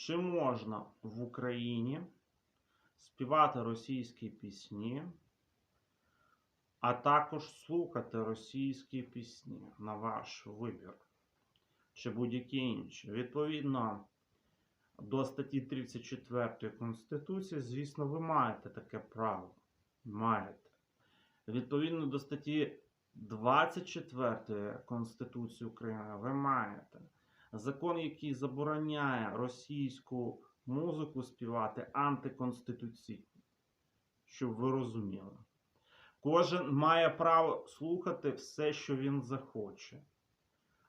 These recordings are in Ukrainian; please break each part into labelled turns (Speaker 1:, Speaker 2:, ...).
Speaker 1: чи можна в Україні співати російські пісні, а також слухати російські пісні на ваш вибір, чи будь-які інші. Відповідно до статті 34 Конституції, звісно, ви маєте таке право. Маєте. Відповідно до статті 24 Конституції України, ви маєте закон, який забороняє російську музику співати антиконституційно. Щоб ви розуміли. Кожен має право слухати все, що він захоче.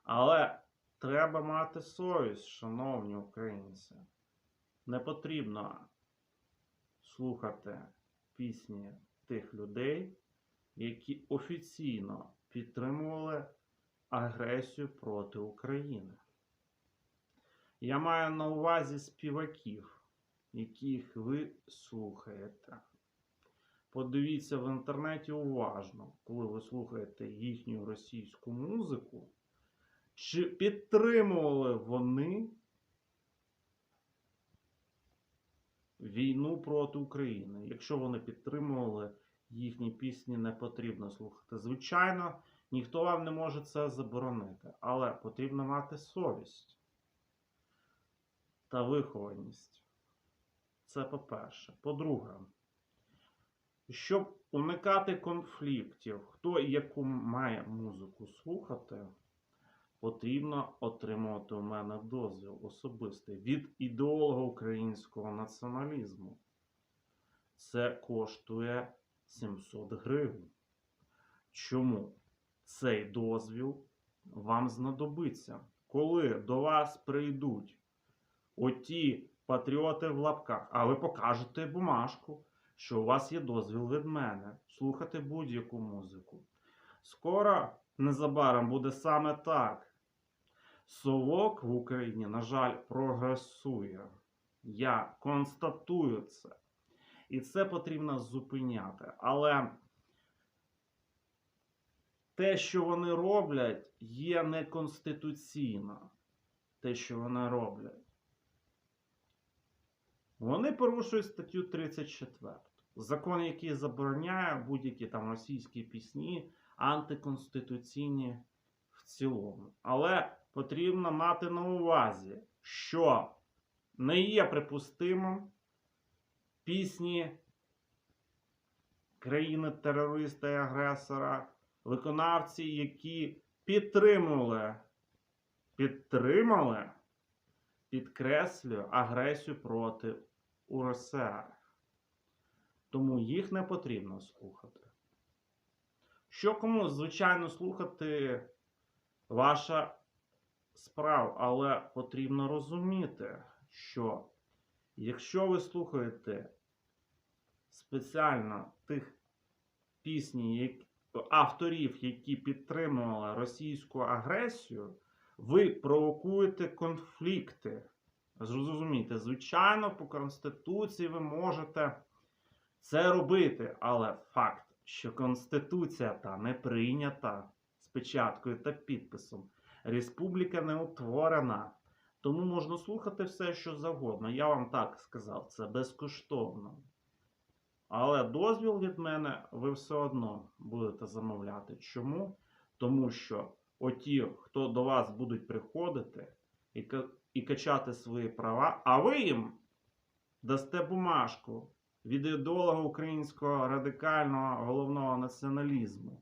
Speaker 1: Але треба мати совість, шановні українці. Не потрібно слухати пісні тих людей, які офіційно підтримували агресію проти України. Я маю на увазі співаків, яких ви слухаєте. Подивіться в інтернеті уважно, коли ви слухаєте їхню російську музику, чи підтримували вони війну проти України. Якщо вони підтримували їхні пісні, не потрібно слухати. Звичайно, ніхто вам не може це заборонити, але потрібно мати совість та вихованість. Це по-перше. По-друге, щоб уникати конфліктів, хто і яку має музику слухати, потрібно отримувати у мене дозвіл особистий від ідеолога українського націоналізму. Це коштує 700 гривень. Чому цей дозвіл вам знадобиться, коли до вас прийдуть оті патріоти в лапках, а ви покажете бумажку, що у вас є дозвіл від мене слухати будь-яку музику. Скоро незабаром буде саме так. Совок в Україні, на жаль, прогресує. Я констатую це. І це потрібно зупиняти. Але те, що вони роблять, є неконституційно. Те, що вони роблять. Вони порушують статтю 34. Закон, який забороняє будь-які там російські пісні, антиконституційні в цілому. Але потрібно мати на увазі, що не є припустимим пісні країни-терориста і агресора, виконавці, які підтримували, підтримали, підкреслюю, агресію проти УРСР. Тому їх не потрібно слухати. Що кому, звичайно, слухати ваша справа, але потрібно розуміти, що якщо ви слухаєте спеціально тих пісні, авторів, які підтримували російську агресію, ви провокуєте конфлікти. Зрозумійте, звичайно, по Конституції ви можете це робити, але факт, що Конституція та не прийнята з печаткою та підписом. Республіка не утворена. Тому можна слухати все, що завгодно. Я вам так сказав, це безкоштовно. Але дозвіл від мене ви все одно будете замовляти. Чому? Тому що оті, хто до вас будуть приходити і, і качати свої права, а ви їм дасте бумажку від ідеолога українського радикального головного націоналізму,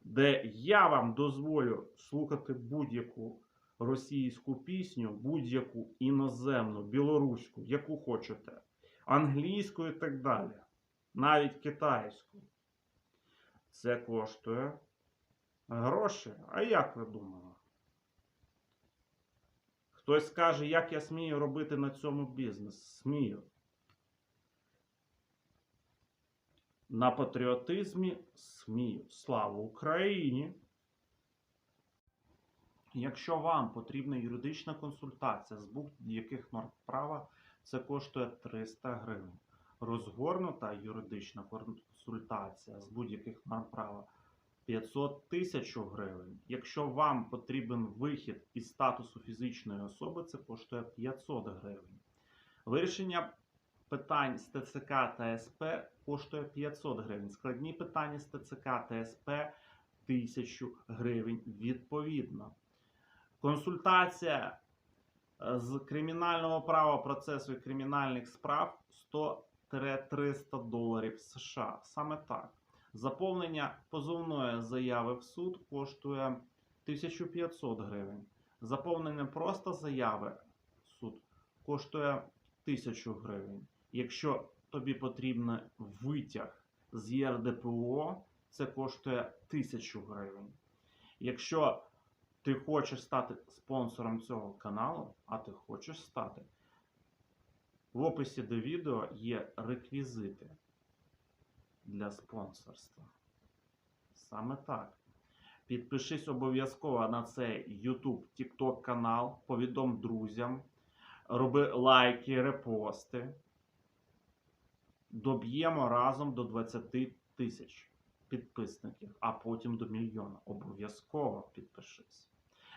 Speaker 1: де я вам дозволю слухати будь-яку російську пісню, будь-яку іноземну, білоруську, яку хочете, англійську і так далі, навіть китайську. Це коштує гроші. А як ви думали? Хтось скаже, як я смію робити на цьому бізнес? Смію. На патріотизмі смію. Слава Україні! Якщо вам потрібна юридична консультація з будь-яких норм права, це коштує 300 гривень. Розгорнута юридична консультація з будь-яких норм права 500 тисяч гривень. Якщо вам потрібен вихід із статусу фізичної особи, це коштує 500 гривень. Вирішення питань з ТЦК та СП коштує 500 гривень. Складні питання з ТЦК та СП 1000 гривень відповідно. Консультація е, з кримінального права процесу і кримінальних справ 100-300 доларів США. Саме так. Заповнення позовної заяви в суд коштує 1500 гривень. Заповнення просто заяви в суд коштує 1000 гривень. Якщо тобі потрібен витяг з ЄРДПО, це коштує 1000 гривень. Якщо ти хочеш стати спонсором цього каналу, а ти хочеш стати, в описі до відео є реквізити для спонсорства. Саме так. Підпишись обов'язково на цей YouTube, TikTok канал, повідом друзям, роби лайки, репости. Доб'ємо разом до 20 тисяч підписників, а потім до мільйона. Обов'язково підпишись.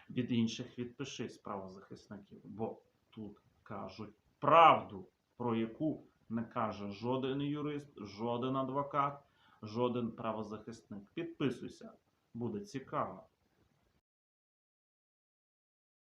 Speaker 1: Від інших відпишись правозахисників, бо тут кажуть правду, про яку не каже жоден юрист, жоден адвокат, жоден правозахисник. Підписуйся, буде цікаво.